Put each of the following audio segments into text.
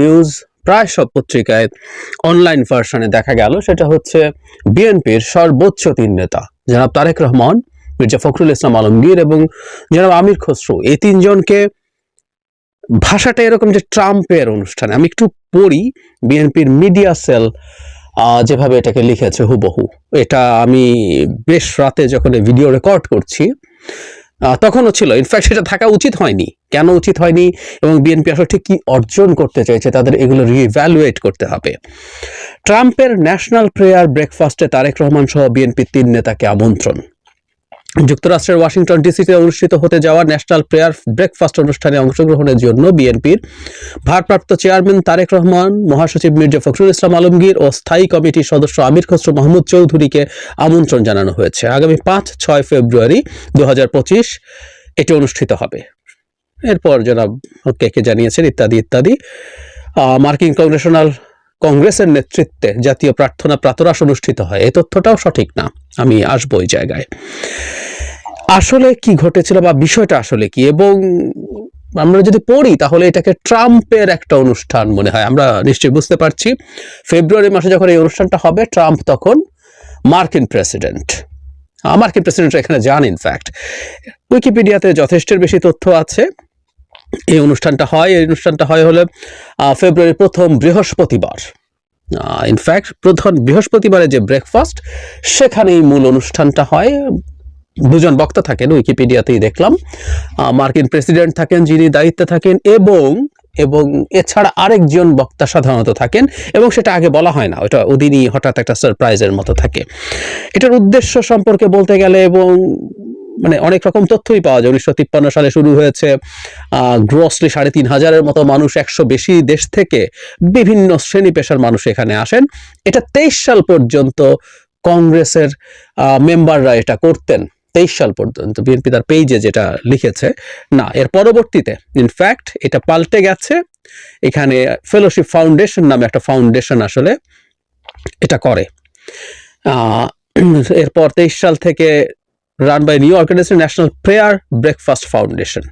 News প্রায় সব পত্রিকায় অনলাইন ভার্সনে দেখা গেল। সেটা হচ্ছে বিএনপির সর্বোচ্চ তিন নেতা, জনাব তারেক রহমান, মির্জা ফখরুল ইসলাম আলমগীর এবং জনাব আমির খসরু। এই তিনজনকে ভাষাটা এরকম যে ট্রাম্পের অনুষ্ঠানে। আমি একটু পড়ি বিএনপির মিডিয়া সেল যেভাবে এটাকে লিখেছে হুবহু। এটা আমি বেশ রাতে যখন ভিডিও রেকর্ড করছি তখনও ছিল। ইনফ্যাক্ট সেটা থাকা উচিত হয়নি। কেন উচিত হয়নি? এবং বিএনপি আসলে ঠিক কী অর্জন করতে চাইছে তাদের এগুলো রিভ্যালুয়েট করতে হবে। ট্রাম্পের ন্যাশনাল প্রেয়ার ব্রেকফাস্টে তারেক রহমান সহ বিএনপির তিন নেতাকে আমন্ত্রণ। যুক্তরাষ্ট্রের ওয়াশিংটন ডিসিতে অনুষ্ঠিত হতে যাওয়া ন্যাশনাল প্রেয়ার ব্রেকফাস্ট অনুষ্ঠানে অংশগ্রহণের জন্য বিএনপির ভারপ্রাপ্ত চেয়ারম্যান তারেক রহমান, মহাসচিব মির্জা ফখরুল ইসলাম আলমগীর ও স্থায়ী কমিটির সদস্য আমির খসরু মাহমুদ চৌধুরীকে আমন্ত্রণ জানানো হয়েছে। আগামী পাঁচ, ছয় ফেব্রুয়ারি দু হাজার পঁচিশ এটি অনুষ্ঠিত হবে। এরপর জনাব কে কে জানিয়েছেন ইত্যাদি ইত্যাদি। মার্কিন কংগ্রেশনাল কংগ্রেসের নেতৃত্বে জাতীয় প্রার্থনা প্রাতরাস অনুষ্ঠিত হয়। এই তথ্যটাও সঠিক না। আমি আসব ওই জায়গায়। আসলে কি ঘটেছিল বা বিষয়টা আসলে কি? এবং আমরা যদি পড়ি তাহলে এটাকে ট্রাম্পের একটা অনুষ্ঠান মনে হয়। আমরা নিশ্চয়ই বুঝতে পারছি। ফেব্রুয়ারি মাসে যখন এই অনুষ্ঠানটা হবে ট্রাম্প তখন মার্কিন প্রেসিডেন্ট। মার্কিন প্রেসিডেন্ট এখানে যান ইনফ্যাক্ট উইকিপিডিয়াতে যথেষ্টের বেশি তথ্য আছে। এই অনুষ্ঠানটা হয় এই অনুষ্ঠানটা হয় হলে আহ, ফেব্রুয়ারির প্রথম বৃহস্পতিবার। ইনফ্যাক্ট প্রধান বৃহস্পতিবারে যে ব্রেকফাস্ট সেখানেই মূল অনুষ্ঠানটা হয়। দুজন বক্তা থাকেন উইকিপিডিয়াতেই দেখলাম। মার্কিন প্রেসিডেন্ট থাকেন, যিনি দায়িত্বে থাকেন, এবং এবং এছাড়া আরেকজন বক্তা সাধারণত থাকেন, এবং সেটা আগে বলা হয় না, ওটা ওদিনই হঠাৎ একটা সারপ্রাইজের মতো থাকে। এটার উদ্দেশ্য সম্পর্কে বলতে গেলে, এবং মানে অনেক রকম তথ্যই পাওয়া যায়। উনিশশো তিপ্পান্ন সালে শুরু হয়েছে গ্রসলি সাড়ে তিন হাজারের মতো মানুষ একশো বেশি দেশ থেকে বিভিন্ন শ্রেণি পেশার মানুষ এখানে আসেন। এটা তেইশ সাল পর্যন্ত কংগ্রেসের মেম্বাররা এটা করতেন। তেইশ সাল পর্যন্ত বিএনপি তার পেজে যেটা লিখেছে, না, এর পরবর্তীতে ইনফ্যাক্ট এটা পাল্টে গেছে। এখানে ফেলোশিপ ফাউন্ডেশন নামে একটা ফাউন্ডেশন আসলে এটা করে। এরপর তেইশ সাল থেকে run by new organisation national prayer breakfast foundation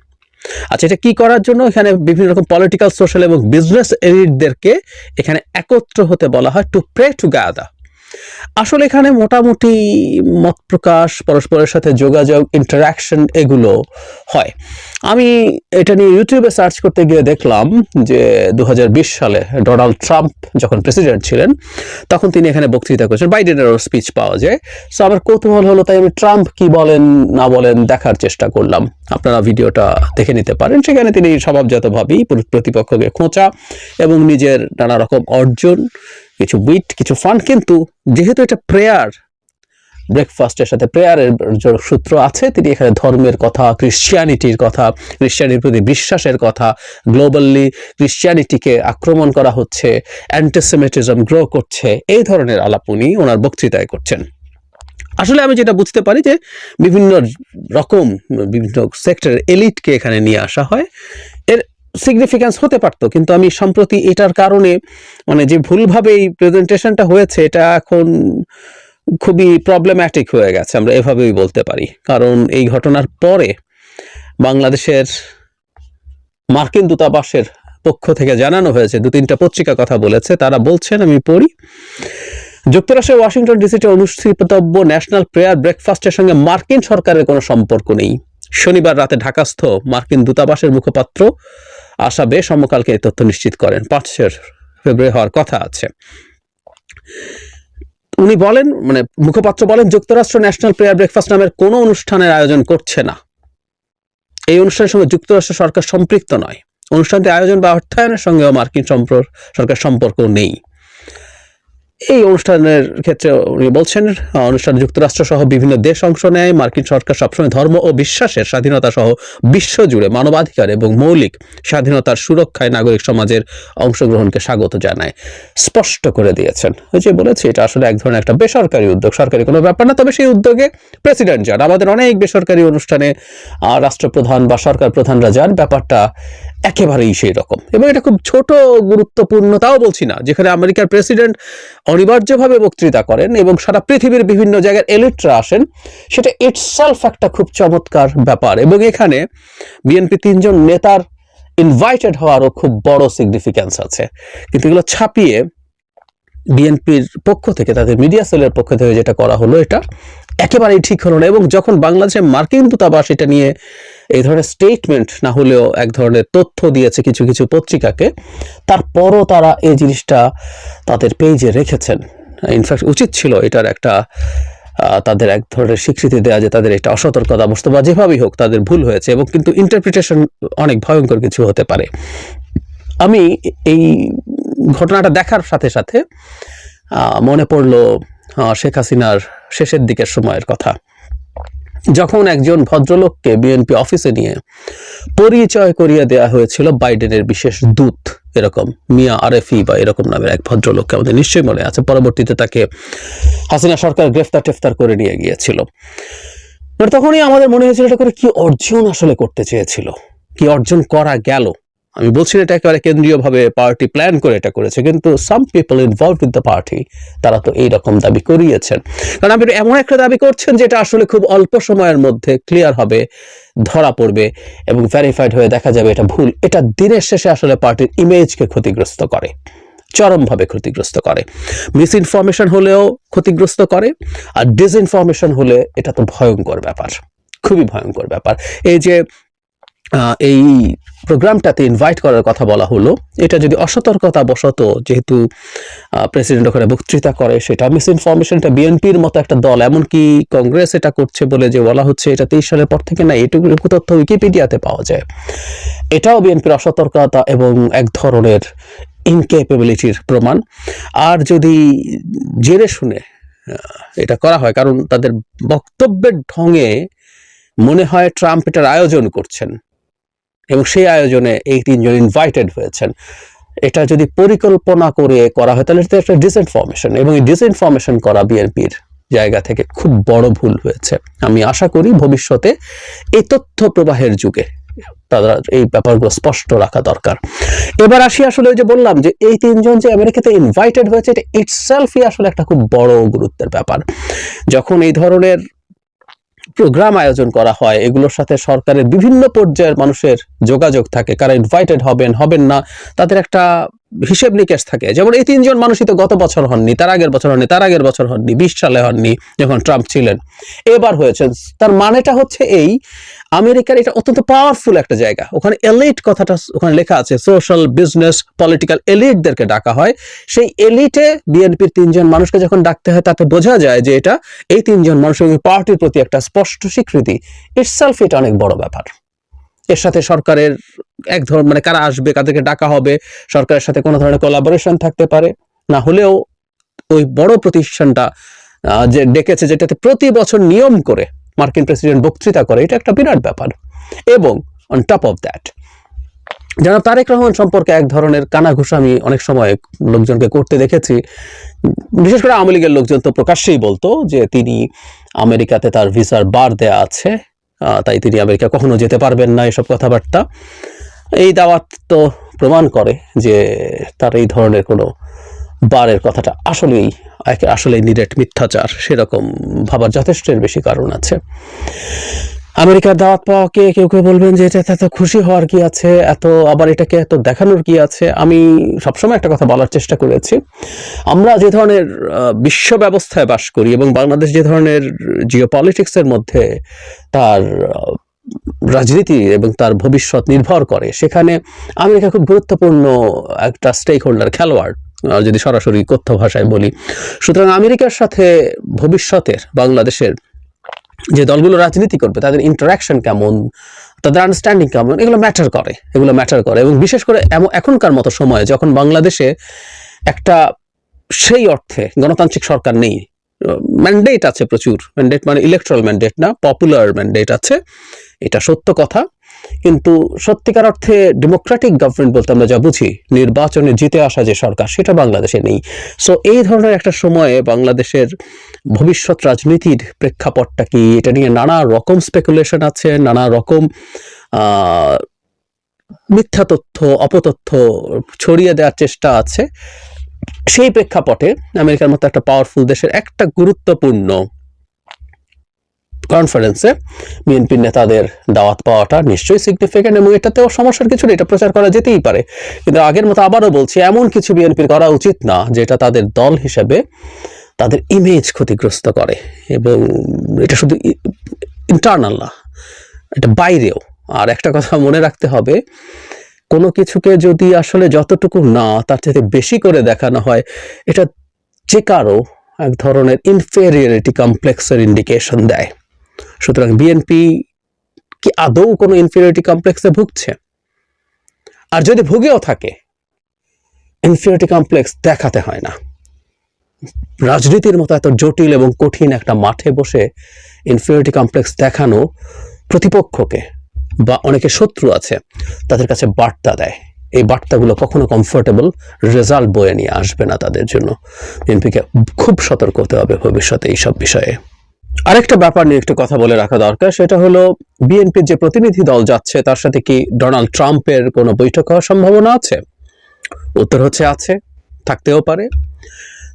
আচ্ছা এটা কি করার জন্য? এখানে বিভিন্ন রকম পলিটিক্যাল সোশ্যাল এবং বিজনেস এলিটদেরকে এখানে একত্র হতে বলা হয় টু প্রে টুগেদার আসলে এখানে মোটামুটি মত প্রকাশ, পরস্পরের সাথে যোগাযোগ ইন্টারাকশন এগুলো হয়। আমি এটা নিয়ে ইউটিউবে সার্চ করতে গিয়ে দেখলাম যে দু হাজার বিশ সালে ডোনাল্ড ট্রাম্প যখন প্রেসিডেন্ট ছিলেন, তখন তিনি এখানে বক্তৃতা করেছেন। বাইডেনেরও স্পিচ পাওয়া যায়। সো আমার কৌতূহল হলো তাই আমি ট্রাম্প কি বলেন, না বলেন দেখার চেষ্টা করলাম। আপনারা ভিডিওটা দেখে নিতে পারেন। সেখানে তিনি স্বভাবজাতভাবেই প্রতিপক্ষকে খোঁচা এবং নিজের নানা রকম অর্জন কিছু বিট কিছু ফান্ড কিন্তু যেহেতু এটা প্রেয়ার ব্রেকফাস্টের সাথে প্রেয়ারের সূত্র আছে, তিনি এখানে ধর্মের কথা ক্রিশ্চিয়ানিটির কথা ক্রিশ্চিয়ানির প্রতি বিশ্বাসের কথা গ্লোবালি ক্রিশ্চিয়ানিটিকে আক্রমণ করা হচ্ছে অ্যান্টিসেমিটিজম গ্রো করছে, এই ধরনের আলাপ উনি ওনার বক্তৃতায় করছেন। আসলে আমি যেটা বুঝতে পারি যে বিভিন্ন রকম বিভিন্ন সেক্টরের এলিটকে এখানে নিয়ে আসা হয়। সিগনিফিক্যান্স হতে পারতো। কিন্তু আমি সম্প্রতি এটার কারণে মানে যে ভুলভাবে এই প্রেজেন্টেশনটা হয়েছে, এটা এখন খুবই প্রবলেম্যাটিক হয়ে গেছে, আমরা এভাবেই বলতে পারি। কারণ এই ঘটনার পরে বাংলাদেশের মার্কিন দূতাবাসের পক্ষ থেকে জানানো হয়েছে, দু তিনটা পত্রিকা কথা বলেছে, তারা বলছেন, আমি পড়ি, যুক্তরাষ্ট্রের ওয়াশিংটন ডিসিতে অনুষ্ঠিতব্য ন্যাশনাল প্রেয়ার ব্রেকফাস্টের সঙ্গে মার্কিন সরকারের কোনো সম্পর্ক নেই। শনিবার রাতে ঢাকাস্থ মার্কিন দূতাবাসের মুখপাত্র আশা বে সমকালকে এই তথ্য নিশ্চিত করেন। পাঁচের ফেব্রুয়ারি হওয়ার কথা আছে। উনি বলেন মানে মুখপাত্র বলেন, যুক্তরাষ্ট্র ন্যাশনাল প্রেয়ার ব্রেকফাস্ট নামের কোনো অনুষ্ঠানের আয়োজন করছে না। এই অনুষ্ঠানের সঙ্গে যুক্তরাষ্ট্র সরকার সম্পৃক্ত নয়। অনুষ্ঠানটি আয়োজন বা অর্থায়নের সঙ্গেও মার্কিন সরকার সম্পর্ক নেই। এই অনুষ্ঠানের ক্ষেত্রে উনি বলছেন অনুষ্ঠানে যুক্তরাষ্ট্র সহ বিভিন্ন দেশ অংশ নেয়। মার্কিন সরকার সবসময় ধর্ম ও বিশ্বাসের স্বাধীনতা সহ বিশ্বজুড়ে মানবাধিকার এবং মৌলিক স্বাধীনতার সুরক্ষায় নাগরিক সমাজের অংশগ্রহণকে স্বাগত জানায়। স্পষ্ট করে দিয়েছেন। ওই যে বলেছি, এটা আসলে এক ধরনের একটা বেসরকারি উদ্যোগ। সরকারি কোনো ব্যাপার না, তবে সেই উদ্যোগে প্রেসিডেন্ট যান। আমাদের অনেক বেসরকারি অনুষ্ঠানে রাষ্ট্রপ্রধান বা সরকার প্রধানরা যান। ব্যাপারটা একেবারেই সেই রকম। এবং এটা খুব ছোট, গুরুত্বপূর্ণ, তাও বলছি না। যেখানে আমেরিকার প্রেসিডেন্ট অনিবার্যভাবে বক্তৃতা করেন এবং সারা পৃথিবীর বিভিন্ন জায়গার এলিটরা আসেন, সেটা ইটসেলফ একটা খুব চমৎকার ব্যাপার এবং এখানে বিএনপি তিনজন নেতার ইনভাইটেড হওয়ারও খুব বড় সিগনিফিক্যান্স আছে। কিন্তু এগুলো ছাপিয়ে বিএনপির পক্ষ থেকে, তাদের মিডিয়া সেলের পক্ষ থেকে যেটা করা হলো এটা একেবারেই ঠিক হলো না। এবং যখন বাংলাদেশে মার্কিন দূতাবাস এটা নিয়ে এই ধরনের স্টেটমেন্ট না হলেও এক ধরনের তথ্য দিয়েছে কিছু কিছু পত্রিকাকে, তারপরও তারা এই জিনিসটা তাদের পেজে রেখেছেন। ইনফ্যাক্ট উচিত ছিল এটার একটা তাদের এক ধরনের স্বীকৃতি দেওয়া যে তাদের এটা অসতর্কতা অবস্থা বা যেভাবেই হোক তাদের ভুল হয়েছে এবং কিন্তু ইন্টারপ্রিটেশন অনেক ভয়ঙ্কর কিছু হতে পারে। আমি এই ঘটনাটা দেখার সাথে সাথে মনে পড়ল শেখ হাসিনার শেষের দিকের সময়ের কথা। যখন একজন ভদ্রলোককে বিএনপি অফিসে নিয়ে পরিচয় করিয়ে দেওয়া হয়েছিল বাইডেনের বিশেষ দূত, এরকম মিয়া আরেফি বা এরকম নামের এক ভদ্রলোককে আমাদের নিশ্চয়ই মনে আছে, পরবর্তীতে তাকে হাসিনা সরকার গ্রেফতার টেফতার করে নিয়ে গিয়েছিল। আর তখনই আমাদের মনে হয়েছিল এটা করে কি অর্জন আসলে করতে চেয়েছিল, কি অর্জন করা গেল। আমি বলছি না এটা একেবারে কেন্দ্রীয়ভাবে পার্টি প্ল্যান করে এটা করেছে, কিন্তু some people involve with the party তারা তো এই রকম দাবি করিয়েছেন। কারণ আপনি এমন একটা দাবি করছেন যেটা আসলে খুব অল্প সময়ের মধ্যে ক্লিয়ার হবে, ধরা পড়বে এবং ভেরিফাইড হয়ে দেখা যাবে এটা ভুল। এটা দিনের শেষে আসলে পার্টির ইমেজকে ক্ষতিগ্রস্ত করে, চরমভাবে ক্ষতিগ্রস্ত করে। মিস ইনফরমেশন হলেও ক্ষতিগ্রস্ত করে, আর ডিসইনফরমেশন হলে এটা তো ভয়ঙ্কর ব্যাপার, খুবই ভয়ঙ্কর ব্যাপার। এই যে এই প্রোগ্রামটাতে ইনভাইট করার কথা বলা হলো। এটা যদি অসতর্কতা বশত যেহেতু প্রেসিডেন্ট ওখানে বক্তৃতা করে, সেটা মিস ইনফরমেশনটা বিএনপির মতো একটা দল, এমনকি কংগ্রেস এটা করছে বলে যে বলা হচ্ছে এটা তেইশ সালের পর থেকে না এটুকু তথ্য উইকিপিডিয়াতে পাওয়া যায়। এটাও বিএনপির অসতর্কতা এবং এক ধরনের ইনকেপেবিলিটির প্রমাণ। আর যদি জেনে শুনে এটা করা হয়, কারণ তাদের বক্তব্যের ঢঙে মনে হয় ট্রাম্প এটার আয়োজন করছেন। এবং সেই আয়োজনে এই তিনজন ইনভাইটেড হয়েছেন। এটা যদি পরিকল্পনা করে করা হয়, তাহলে এটা একটা ডিসইনফরমেশন এবং এই ডিসইনফরমেশন করা বিএনপির জায়গা থেকে খুব বড় ভুল হয়েছে। আমি আশা করি ভবিষ্যতে এই তথ্য প্রবাহের যুগে তারা এই ব্যাপারগুলো স্পষ্ট রাখা দরকার। এবার আসি আসলে ওই যে বললাম যে এই তিনজন যে আমেরিকাতে ইনভাইটেড হয়েছে, এটা ইটসেলফই আসলে একটা খুব বড় গুরুত্বের ব্যাপার। যখন এই ধরনের প্রোগ্রাম আয়োজন করা হয়, এগুলোর সাথে সরকারের বিভিন্ন পর্যায়ের মানুষের যোগাযোগ থাকে, কারা ইনভাইটেড হবেন হবেন না, তাদের একটা হিসেব নিকেশ থাকে। যেমন এই তিনজন মানুষই তো গত বছর হননি, তার আগের বছর হননি, তার আগের বছর হননি, বিশ সালে হননি যখন ট্রাম্প ছিলেন। এবার হয়েছেন, তার মানেটা হচ্ছে এই, আমেরিকার এটা অত্যন্ত পাওয়ারফুল একটা জায়গা। ওখানে এলিট কথাটা ওখানে লেখা আছে সোশ্যাল বিজনেস পলিটিক্যাল এলিটদেরকে ডাকা হয়। সেই এলিটে বিএনপির তিনজন মানুষকে যখন ডাকতে হয়, তাতে বোঝা যায় যে এটা এই তিনজন মানুষের পার্টির প্রতি একটা স্পষ্ট স্বীকৃতি। ইটসেলফ এটা অনেক বড় ব্যাপার। এর সাথে সরকারের এক ধরনের মানে কারা আসবে, কাদেরকে ডাকা হবে, সরকারের সাথে কোনো ধরনের কোলাবোরেশন থাকতে পারে। না হলেও ওই বড় প্রতিষ্ঠানটা যে ডেকেছে যেটাতে প্রতি বছর নিয়ম করে মার্কিন প্রেসিডেন্ট বক্তৃতা করে, এটা একটা বিরাট ব্যাপার। এবং অন টপ অফ দ্যাট যেন তারেক রহমান সম্পর্কে এক ধরনের কানাঘুষা আমি অনেক সময় লোকজনকে করতে দেখেছি, বিশেষ করে আওয়ামী লীগের লোকজন তো প্রকাশ্যেই বলতো যে তিনি আমেরিকাতে তার ভিসার বার দেয়া আছে। তাই তিনি আমেরিকা কখনো যেতে পারবেন না এসব কথাবার্তা। এই দাওয়াত তো প্রমাণ করে যে তার এই ধরনের কোনো বারের কথাটা আসলেই আসলে নিরেট মিথ্যাচার, সেরকম ভাবার যথেষ্টের বেশি কারণ আছে। আমেরিকার দাওয়াত পাওয়াকে কেউ কেউ বলবেন যে এটা এত খুশি হওয়ার কি আছে? এত আবার এটাকে এত দেখানোর কি আছে? আমি সবসময় একটা কথা বলার চেষ্টা করেছি। আমরা যে ধরনের বিশ্ব ব্যবস্থায় বাস করি এবং বাংলাদেশ যে ধরনের জিও পলিটিক্সের মধ্যে তার রাজনীতি এবং তার ভবিষ্যৎ নির্ভর করে, সেখানে আমেরিকা খুব গুরুত্বপূর্ণ একটা স্টেক হোল্ডার খেলোয়াড় যদি সরাসরি কথ্য ভাষায় বলি। সুতরাং আমেরিকার সাথে ভবিষ্যতের, বাংলাদেশের যে দলগুলো রাজনীতি করবে, তাদের ইন্টারাকশন কেমন, তাদের আন্ডারস্ট্যান্ডিং কেমন, এগুলো ম্যাটার করে, এগুলো ম্যাটার করে। এবং বিশেষ করে এখনকার মতো সময়ে যখন বাংলাদেশে একটা সেই অর্থে গণতান্ত্রিক সরকার নেই ম্যান্ডেট আছে প্রচুর ম্যান্ডেট মানে ইলেকট্রাল ম্যান্ডেট না পপুলার ম্যান্ডেট আছে, এটা সত্য কথা। কিন্তু সত্যিকার অর্থে ডেমোক্রেটিক গভর্নমেন্ট বলতে আমরা যা বুঝি, নির্বাচনে জিতে আসা যে সরকার, সেটা বাংলাদেশে নেই। সো এই ধরনের একটা সময়ে বাংলাদেশের ভবিষ্যৎ রাজনীতির প্রেক্ষাপটটা কি? এটা নিয়ে নানা রকম স্পেকুলেশন আছে, নানা রকম মিথ্যা তথ্য, অপতথ্য ছড়িয়ে দেওয়ার চেষ্টা আছে। সেই প্রেক্ষাপটে আমেরিকার মতো একটা পাওয়ারফুল দেশের একটা গুরুত্বপূর্ণ কনফারেন্সে বিএনপির নেতাদের দাওয়াত পাওয়াটা নিশ্চয়ই সিগনিফিক্যান্ট এবং এটাতেও সমস্যার কিছু এটা প্রচার করা যেতেই পারে। কিন্তু আগের মতো আবারও বলছি, এমন কিছু বিএনপির করা উচিত না, যেটা তাদের দল হিসেবে তাদের ইমেজ ক্ষতিগ্রস্ত করে এবং এটা শুধু ইন্টারনাল না, এটা বাইরেও। আর একটা কথা মনে রাখতে হবে, কোনো কিছুকে যদি আসলে যতটুকু না, তার থেকে বেশি করে দেখানো হয়, এটা যে কারও এক ধরনের ইনফেরিয়রিটি কমপ্লেক্সের ইন্ডিকেশন দেয়। সুতরাং বিএনপি কি আদৌ কোনো ইনফেরিয়রিটি কমপ্লেক্সে ভুগছে? আর যদি ভুগেও থাকে ইনফেরিয়রিটি কমপ্লেক্স দেখাতে হয় না। রাজনীতির মতো এত জটিল এবং কঠিন একটা মাঠে বসে ইনফেরিয়রিটি কমপ্লেক্স দেখানো প্রতিপক্ষকে বা অনেকে শত্রু আছে, তাদের কাছে বার্তা দেয়। এই বার্তাগুলো কখনো কমফোর্টেবল রেজাল্ট বয়ে নিয়ে আসবে না তাদের জন্য। বিএনপিকে খুব সতর্ক হতে হবে ভবিষ্যতে এইসব বিষয়ে। আরেকটা ব্যাপার নিয়ে একটু কথা বলে রাখা দরকার, সেটা হলো বিএনপির যে প্রতিনিধি দল যাচ্ছে, তার সাথে কি ডোনাল্ড ট্রাম্পের কোনো বৈঠক হওয়ার সম্ভাবনা আছে? উত্তর হচ্ছে আছে, থাকতেও পারে।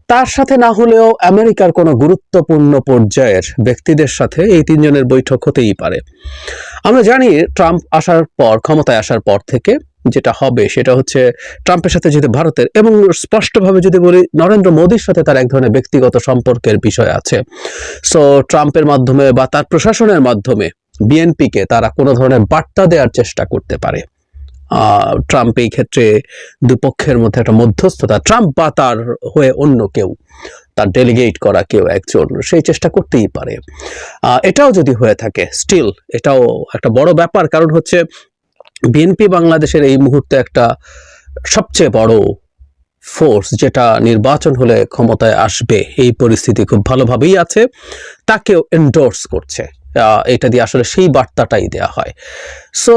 তার সাথে না হলেও আমেরিকার কোনো গুরুত্বপূর্ণ পর্যায়ের ব্যক্তিদের সাথে এই তিনজনের বৈঠক হতেই পারে। আমরা জানি ট্রাম্প আসার পর, ক্ষমতায় আসার পর থেকে যেটা হবে সেটা হচ্ছে ট্রাম্পের সাথে যদি ভারতের এবং স্পষ্টভাবে যদি বলি, নরেন্দ্র মোদীর সাথে তার এক ধরনের ব্যক্তিগত সম্পর্কের বিষয় আছে। সো ট্রাম্পের মাধ্যমে বা তার প্রশাসনের মাধ্যমে বিএনপিকে তারা কোনো ধরনের বার্তা দেওয়ার চেষ্টা করতে পারে। ট্রাম্প এই ক্ষেত্রে দুপক্ষের মধ্যে একটা মধ্যস্থতা। ট্রাম্প বা তার হয়ে অন্য কেউ, তার ডেলিগেট করা কেউ একজন, সেই চেষ্টা করতেই পারে। এটাও যদি হয়ে থাকে স্টিল এটাও একটা বড় ব্যাপার। কারণ হচ্ছে, বিএনপি বাংলাদেশের এই মুহূর্তে একটা সবচেয়ে বড় ফোর্স যেটা নির্বাচন হলে ক্ষমতায় আসবে, এই পরিস্থিতি খুব ভালোভাবেই আছে। তাকেও এন্ডোর্স করছে। এটা দিয়ে আসলে সেই বার্তাটাই দেওয়া হয়। সো